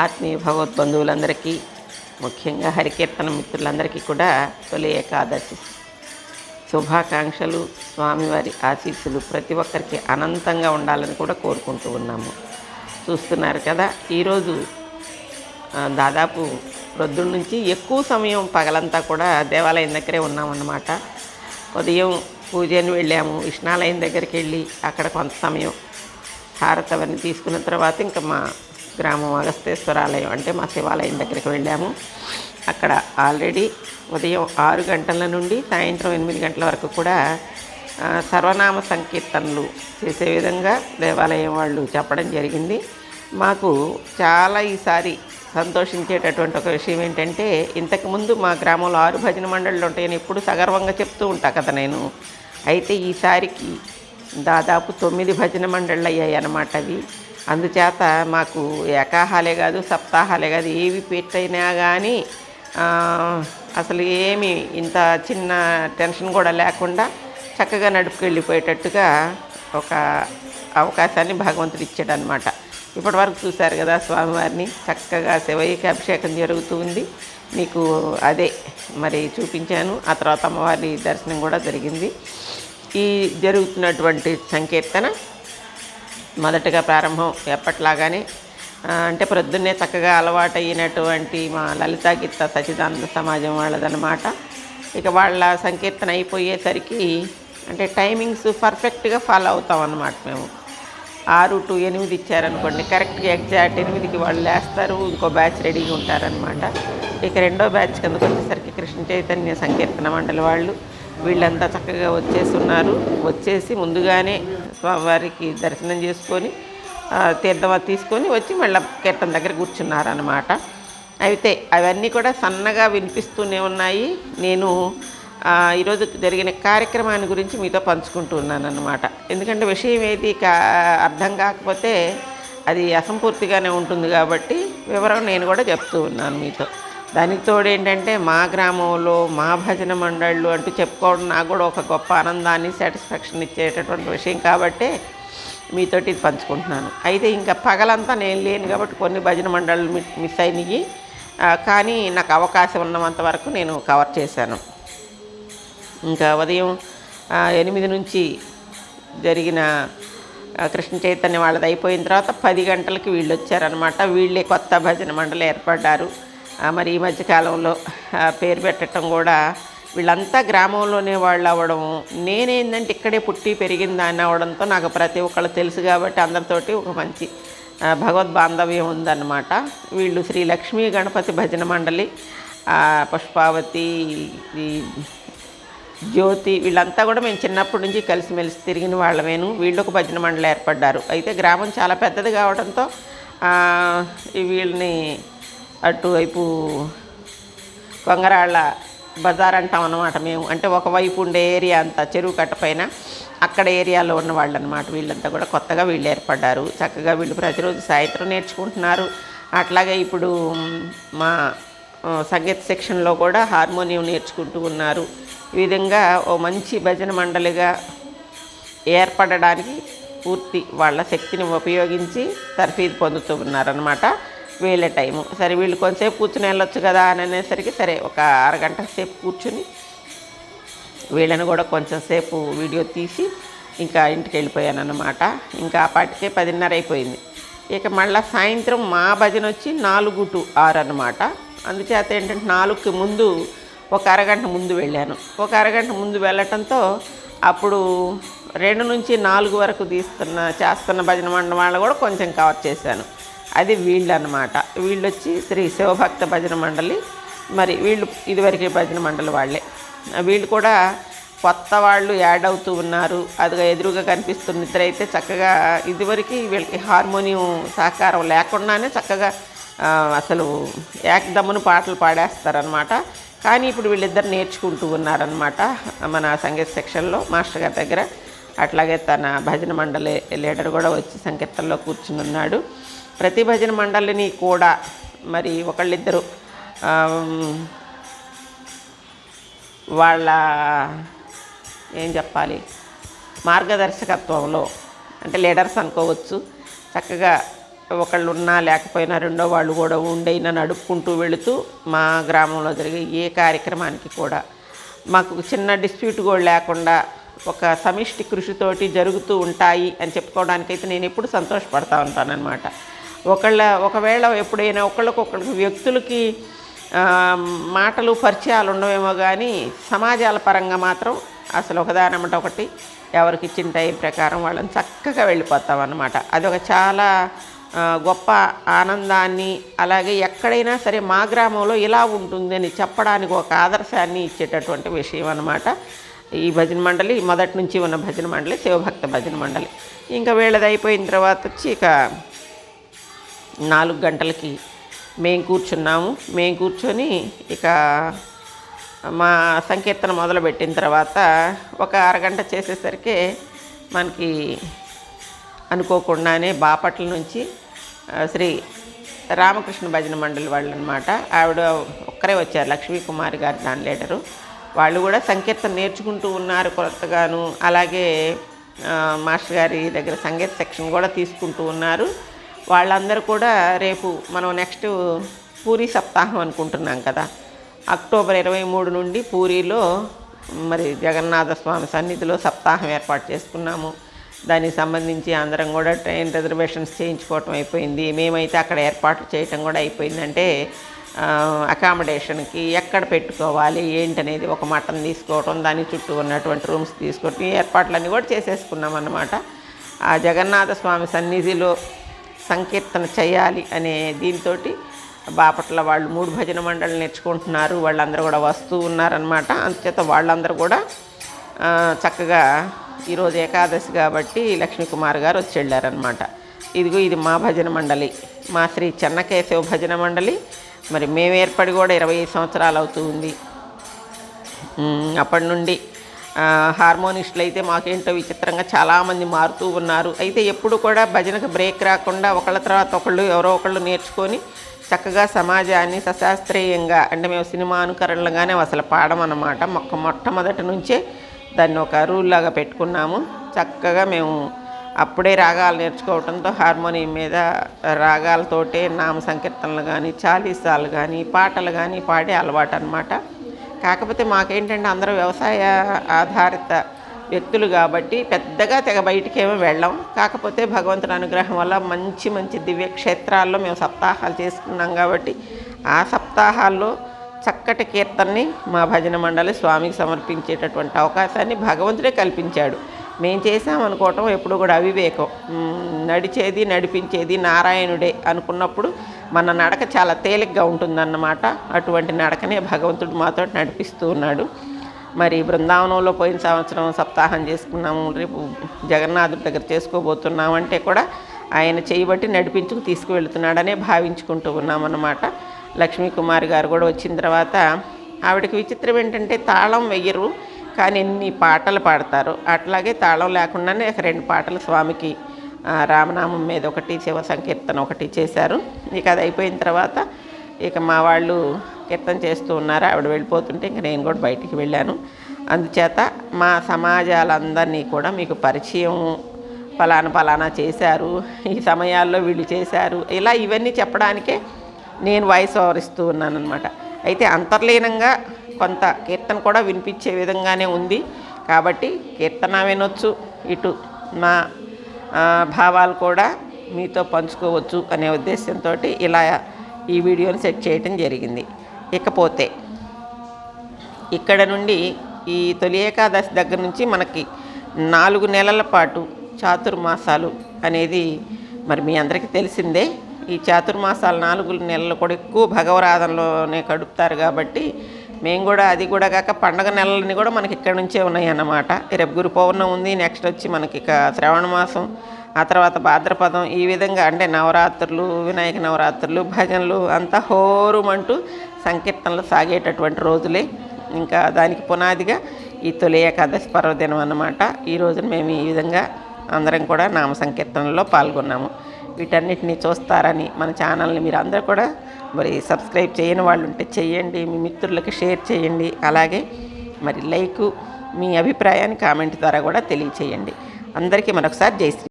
ఆత్మీయ భగవద్బంధువులందరికీ ముఖ్యంగా హరికీర్తన మిత్రులందరికీ కూడా తొలి ఏకాదశి. శుభాకాంక్షలు స్వామివారి ఆశీస్సులు ప్రతి ఒక్కరికి అనంతంగా ఉండాలని కూడా కోరుకుంటూ ఉన్నాము. చూస్తున్నారు కదా ఈరోజు దాదాపు ప్రొద్దు నుంచి ఎక్కువ సమయం పగలంతా కూడా దేవాలయం దగ్గరే ఉన్నామన్నమాట. ఉదయం పూజని వెళ్ళాము విష్ణాలయం దగ్గరికి వెళ్ళి అక్కడ కొంత సమయం హారతవన్నీ తీసుకున్న తర్వాత ఇంకా మా గ్రామం అగస్తేశ్వరాలయం అంటే మా శివాలయం దగ్గరికి వెళ్ళాము. అక్కడ ఆల్రెడీ ఉదయం ఆరు గంటల నుండి సాయంత్రం ఎనిమిది గంటల వరకు కూడా సర్వనామ సంకీర్తనలు చేసే విధంగా దేవాలయం వాళ్ళు చెప్పడం జరిగింది. మాకు చాలా ఈసారి సంతోషించేటటువంటి ఒక విషయం ఏంటంటే ఇంతకుముందు మా గ్రామంలో ఆరు భజన మండళ్ళు ఉంటాయని ఎప్పుడు సగర్వంగా చెప్తూ ఉంటా కదా నేను. అయితే ఈసారికి దాదాపు తొమ్మిది భజన మండళ్ళు అయ్యాయి అన్నమాట అవి. అందుచేత మాకు ఏకాహాలే కాదు సప్తాహాలే కాదు ఏవి పెట్టైనా కానీ అసలు ఏమి ఇంత చిన్న టెన్షన్ కూడా లేకుండా చక్కగా నడుపుకెళ్ళిపోయేటట్టుగా ఒక అవకాశాన్ని భగవంతుడు ఇచ్చాడు అనమాట ఇప్పటి వరకు చూశారు కదా స్వామివారిని చక్కగా శివయ్యకి అభిషేకం జరుగుతూ ఉంది. మీకు అదే మరి చూపించాను ఆ తర్వాత అమ్మవారి దర్శనం కూడా జరిగింది. ఈ జరుగుతున్నటువంటి సంకీర్తన మొదటగా ప్రారంభం ఎప్పట్లాగానే అంటే ప్రొద్దున్నే చక్కగా అలవాటైనటువంటి మా లలితా గీత సచిదానంద సమాజం వాళ్ళదనమాట ఇక వాళ్ళ సంకీర్తన అయిపోయేసరికి అంటే టైమింగ్స్ పర్ఫెక్ట్గా ఫాలో అవుతాం అన్నమాట మేము. ఆరు టు ఎనిమిది ఇచ్చారనుకోండి కరెక్ట్గా ఎగ్జాక్ట్ ఎనిమిదికి వాళ్ళు లేస్తారు ఇంకో బ్యాచ్ రెడీగా ఉంటారనమాట ఇక రెండో బ్యాచ్ కిందకు వచ్చేసరికి కృష్ణ చైతన్య సంకీర్తన మండలి వాళ్ళు వీళ్ళంతా చక్కగా వచ్చేసి ఉన్నారు వచ్చేసి ముందుగానే స్వామివారికి దర్శనం చేసుకొని తీర్థం తీసుకొని వచ్చి మళ్ళీ కీర్తన దగ్గర కూర్చున్నారనమాట అయితే అవన్నీ కూడా సన్నగా వినిపిస్తూనే ఉన్నాయి. నేను ఈరోజు జరిగిన కార్యక్రమాన్ని గురించి మీతో పంచుకుంటున్నాను అనమాట ఎందుకంటే విషయం ఏది కా అర్థం కాకపోతే అది అసంపూర్తిగానే ఉంటుంది కాబట్టి వివరం నేను కూడా చెప్తూ ఉన్నాను మీతో. దానికి తోడు ఏంటంటే మా గ్రామంలో మా భజన మండళ్ళు అంటూ చెప్పుకోవడం నాకు కూడా ఒక గొప్ప ఆనందాన్ని సాటిస్ఫాక్షన్ ఇచ్చేటటువంటి విషయం కాబట్టి మీతోటి ఇది పంచుకుంటున్నాను. అయితే ఇంకా పగలంతా నేను లేను కాబట్టి కొన్ని భజన మండళ్ళు మిస్ అయినాయి కానీ నాకు అవకాశం ఉన్నంత వరకు నేను కవర్ చేశాను. ఇంకా ఉదయం ఎనిమిది నుంచి జరిగిన కృష్ణ చైతన్య వాళ్ళది అయిపోయిన తర్వాత పది గంటలకి వీళ్ళు వచ్చారనమాట వీళ్ళే కొత్త భజన మండలి ఏర్పడ్డారు. మరి ఈ మధ్యకాలంలో పేరు పెట్టడం కూడా వీళ్ళంతా గ్రామంలోనే వాళ్ళు అవ్వడం నేనేందంటే ఇక్కడే పుట్టి పెరిగిన దాన్ని అవ్వడంతో నాకు ప్రతి ఒక్కళ్ళు తెలుసు కాబట్టి అందరితోటి ఒక మంచి భగవద్ బాంధవ్యం ఉందన్నమాట. వీళ్ళు శ్రీ లక్ష్మీ గణపతి భజన మండలి పుష్పావతి ఈ జ్యోతి వీళ్ళంతా కూడా మేము చిన్నప్పటి నుంచి కలిసిమెలిసి తిరిగిన వాళ్ళమేను. వీళ్ళు ఒక భజన మండలి ఏర్పడ్డారు. అయితే గ్రామం చాలా పెద్దది కావడంతో వీళ్ళని అటువైపు కొంగరాళ్ళ బజార్ అంటాం అన్నమాట మేము. అంటే ఒకవైపు ఉండే ఏరియా అంతా చెరువు కట్ట పైన అక్కడ ఏరియాలో ఉన్న వాళ్ళు అనమాట వీళ్ళంతా కూడా కొత్తగా వీళ్ళు ఏర్పడ్డారు. చక్కగా వీళ్ళు ప్రతిరోజు సాయంత్రం నేర్చుకుంటున్నారు. అట్లాగే ఇప్పుడు మా సంగీత సెక్షన్లో కూడా హార్మోనియం నేర్చుకుంటూ ఉన్నారు. ఈ విధంగా ఓ మంచి భజన మండలిగా ఏర్పడడానికి పూర్తి వాళ్ళ శక్తిని ఉపయోగించి తర్ఫీదు పొందుతూ ఉన్నారనమాట వీళ్ళ టైము సరే వీళ్ళు కొంతసేపు కూర్చుని వెళ్ళొచ్చు కదా అని అనేసరికి సరే ఒక అరగంట సేపు కూర్చుని వీళ్ళని కూడా కొంచెం సేపు వీడియో తీసి ఇంకా ఇంటికి వెళ్ళిపోయాను అన్నమాట. ఇంకా అప్పటికే పదిన్నర అయిపోయింది. ఇక మళ్ళీ సాయంత్రం మా భజన వచ్చి నాలుగు టు ఆరు అనమాట అందుచేత ఏంటంటే నాలుగుకి ముందు ఒక అరగంట ముందు వెళ్ళాను. ఒక అరగంట ముందు వెళ్ళటంతో అప్పుడు రెండు నుంచి నాలుగు వరకు తీస్తున్న చేస్తున్న భజన మండలం వాళ్ళు కూడా కొంచెం కవర్ చేశాను. అది వీళ్ళు అనమాట వీళ్ళు వచ్చి శ్రీ శివభక్త భజన మండలి మరి వీళ్ళు ఇదివరకే భజన మండలి వాళ్ళే. వీళ్ళు కూడా కొత్త వాళ్ళు యాడ్ అవుతూ ఉన్నారు. అదిగా ఎదురుగా కనిపిస్తున్న ఇద్దరైతే చక్కగా ఇదివరకు వీళ్ళకి హార్మోనియం సహకారం లేకుండానే చక్కగా అసలు ఏకదమ్మును పాటలు పాడేస్తారనమాట. కానీ ఇప్పుడు వీళ్ళిద్దరు నేర్చుకుంటూ ఉన్నారనమాట మన సంగీత సెక్షన్లో మాస్టర్ గారి దగ్గర. అట్లాగే తన భజన మండలి లీడర్ కూడా వచ్చి సంకీర్తనలో కూర్చుని ఉన్నాడు. ప్రతి భజన మండలిని కూడా మరి ఒకళ్ళిద్దరు వాళ్ళ ఏం చెప్పాలి మార్గదర్శకత్వంలో అంటే లీడర్స్ అనుకోవచ్చు. చక్కగా ఒకళ్ళు ఉన్నా లేకపోయినా రెండో వాళ్ళు కూడా ఉండైనా నడుపుకుంటూ వెళుతూ మా గ్రామంలో జరిగే ఏ కార్యక్రమానికి కూడా మాకు చిన్న డిస్ప్యూట్ కూడా లేకుండా ఒక సమిష్టి కృషితోటి జరుగుతూ ఉంటాయి అని చెప్పుకోవడానికైతే నేను ఎప్పుడు సంతోషపడతా ఉంటానన్నమాట. ఒకళ్ళ ఒకవేళ ఎప్పుడైనా ఒకళ్ళకొకళ్ళకి వ్యక్తులకి మాటలు పరిచయాలు ఉండవేమో కానీ సమాజాల పరంగా మాత్రం అసలు ఒకదానమాట ఒకటి. ఎవరికి ఇచ్చిన టైం ప్రకారం వాళ్ళని చక్కగా వెళ్ళిపోతాం అన్నమాట. అదొక చాలా గొప్ప ఆనందాన్ని అలాగే ఎక్కడైనా సరే మా గ్రామంలో ఇలా ఉంటుందని చెప్పడానికి ఒక ఆదర్శాన్ని ఇచ్చేటటువంటి విషయం అన్నమాట. ఈ భజన మండలి మొదటి నుంచి ఉన్న భజన మండలి శివభక్త భజన మండలి. ఇంకా వీళ్ళది అయిపోయిన తర్వాత వచ్చి ఇక నాలుగు గంటలకి మేము కూర్చున్నాము. మేము కూర్చొని ఇక మా సంకీర్తన మొదలుపెట్టిన తర్వాత ఒక అరగంట చేసేసరికి మనకి అనుకోకుండానే బాపట్ల నుంచి శ్రీ రామకృష్ణ భజన మండలి వాళ్ళు అనమాట ఆవిడ ఒక్కరే వచ్చారు లక్ష్మీ కుమారి గారు దాని లీడరు. వాళ్ళు కూడా సంకీర్తన నేర్చుకుంటూ ఉన్నారు కొత్తగాను. అలాగే మాస్టర్ గారి దగ్గర సంగీత సెక్షన్ కూడా తీసుకుంటూ ఉన్నారు. వాళ్ళందరూ కూడా రేపు మనం నెక్స్ట్ పూరి సప్తాహం అనుకుంటున్నాం కదా. అక్టోబర్ ఇరవై మూడు నుండి పూరిలో మరి జగన్నాథ స్వామి సన్నిధిలో సప్తాహం ఏర్పాటు చేసుకున్నాము. దానికి సంబంధించి అందరం కూడా ట్రైన్ రిజర్వేషన్స్ చేయించుకోవటం అయిపోయింది. మేమైతే అక్కడ ఏర్పాట్లు చేయటం కూడా అయిపోయిందంటే అకామిడేషన్కి ఎక్కడ పెట్టుకోవాలి ఏంటనేది ఒక మటన్ తీసుకోవటం దాని చుట్టూ ఉన్నటువంటి రూమ్స్ తీసుకోవటం ఈ ఏర్పాట్లన్నీ కూడా చేసేసుకున్నాం అన్నమాట ఆ జగన్నాథ స్వామి సన్నిధిలో సంకీర్తన చేయాలి అనే దీంతో బాపట్ల వాళ్ళు మూడు భజన మండలి నేర్చుకుంటున్నారు. వాళ్ళందరూ కూడా వస్తూ ఉన్నారనమాట అందుచేత వాళ్ళందరూ కూడా చక్కగా ఈరోజు ఏకాదశి కాబట్టి లక్ష్మీకుమార్ గారు వచ్చి వెళ్ళారనమాట ఇదిగో ఇది మా భజన మండలి. మా శ్రీ చెన్నకేశవ భజన మండలి. మరి మేము ఏర్పడి కూడా ఇరవై సంవత్సరాలు అవుతుంది అప్పటి నుండి హార్మోనిస్టులు అయితే మాకేంటో విచిత్రంగా చాలామంది మారుతూ ఉన్నారు. అయితే ఎప్పుడు కూడా భజనకు బ్రేక్ రాకుండా ఒకళ్ళ తర్వాత ఒకళ్ళు ఎవరో ఒకళ్ళు నేర్చుకొని చక్కగా సమాజాన్ని సశాస్త్రీయంగా అంటే మేము సినిమా అనుకరణలుగానే అసలు పాడమన్నమాట. మొక్క మొట్టమొదటి నుంచే దాన్ని ఒక రూల్ లాగా పెట్టుకున్నాము. చక్కగా మేము అప్పుడే రాగాలు నేర్చుకోవడంతో హార్మోనియం మీద రాగాలతోటే నామ సంకీర్తనలు కానీ చాలీసాలు కానీ పాటలు కానీ పాడే అలవాటు అనమాట కాకపోతే మాకేంటంటే అందరూ వ్యవసాయ ఆధారిత వ్యక్తులు కాబట్టి పెద్దగా తెగ బయటికేమో వెళ్ళాం. కాకపోతే భగవంతుని అనుగ్రహం వల్ల మంచి మంచి దివ్య క్షేత్రాల్లో మేము సప్తాహాలు చేసుకున్నాం కాబట్టి ఆ సప్తాహాల్లో చక్కటి కీర్తనని మా భజన మండలి స్వామికి సమర్పించేటటువంటి అవకాశాన్ని భగవంతుడే కల్పించాడు. మేము చేసామనుకోవటం ఎప్పుడు కూడా అవివేకం. నడిచేది నడిపించేది నారాయణుడే అనుకున్నప్పుడు మన నడక చాలా తేలిగ్గా ఉంటుందన్నమాట. అటువంటి నడకనే భగవంతుడు మాతో నడిపిస్తూ ఉన్నాడు. మరి బృందావనంలో పోయిన సంవత్సరం సప్తాహం చేసుకున్నాము. రేపు జగన్నాథుడి దగ్గర చేసుకోబోతున్నాం అంటే కూడా ఆయన చేయబట్టి నడిపించుకు తీసుకువెళ్తున్నాడనే భావించుకుంటూ ఉన్నామన్నమాట. లక్ష్మీ కుమార్ గారు కూడా వచ్చిన తర్వాత ఆవిడకి విచిత్రం ఏంటంటే తాళం వెయ్యరు. కానీ ఎన్ని పాటలు పాడతారు అట్లాగే తాళం లేకుండానే ఒక రెండు పాటలు స్వామికి రామనామం మీద ఒకటి శివ సంకీర్తన ఒకటి చేశారు. ఇక అది అయిపోయిన తర్వాత ఇక మా వాళ్ళు కీర్తన చేస్తూ ఉన్నారు. ఆవిడ వెళ్ళిపోతుంటే ఇంక నేను కూడా బయటికి వెళ్ళాను. అందుచేత మా సమాజాలందరినీ కూడా మీకు పరిచయం ఫలానా ఫలానా చేశారు. ఈ సమయాల్లో వీళ్ళు చేశారు. ఇలా ఇవన్నీ చెప్పడానికే నేను వాయిస్ ఓవర్ ఇస్తూ ఉన్నాను అనమాట అయితే అంతర్లీనంగా కొంత కీర్తన కూడా వినిపించే విధంగానే ఉంది. కాబట్టి కీర్తన వినొచ్చు ఇటు నా భావాలు కూడా మీతో పంచుకోవచ్చు అనే ఉద్దేశంతో ఇలా ఈ వీడియోని సెట్ చేయటం జరిగింది. ఇకపోతే ఇక్కడ నుండి ఈ తొలి ఏకాదశి దగ్గర నుంచి మనకి నాలుగు నెలల పాటు చాతుర్మాసాలు అనేది మరి మీ అందరికీ తెలిసిందే. ఈ చాతుర్మాసాలు నాలుగు నెలలు కూడా ఎక్కువ భగవరాధనలోనే గడుపుతారు కాబట్టి మేము కూడా అది కూడా కాక పండగ నెలలని కూడా మనకి ఇక్కడ నుంచే ఉన్నాయి అన్నమాట రేపు గురు పౌర్ణమి ఉంది నెక్స్ట్ వచ్చి మనకి ఇక శ్రావణ మాసం ఆ తర్వాత భాద్రపదం ఈ విధంగా అంటే నవరాత్రులు వినాయక నవరాత్రులు భజనలు అంతా హోరుమంటూ సంకీర్తనలు సాగేటటువంటి రోజులే. ఇంకా దానికి పునాదిగా ఈ తొలి ఏకాదశి పర్వదినం అన్నమాట. ఈ రోజున మేము ఈ విధంగా అందరం కూడా నామ సంకీర్తనలో పాల్గొన్నాము. వీటన్నిటిని చూస్తారని మన ఛానల్ని మీరు అందరూ కూడా మరి సబ్స్క్రైబ్ చేయని వాళ్ళు ఉంటే చేయండి మీ మిత్రులకి షేర్ చేయండి అలాగే మరి లైక్ మీ అభిప్రాయాన్ని కామెంట్ ద్వారా కూడా తెలియచేయండి. అందరికీ మరొకసారి జై శ్రీ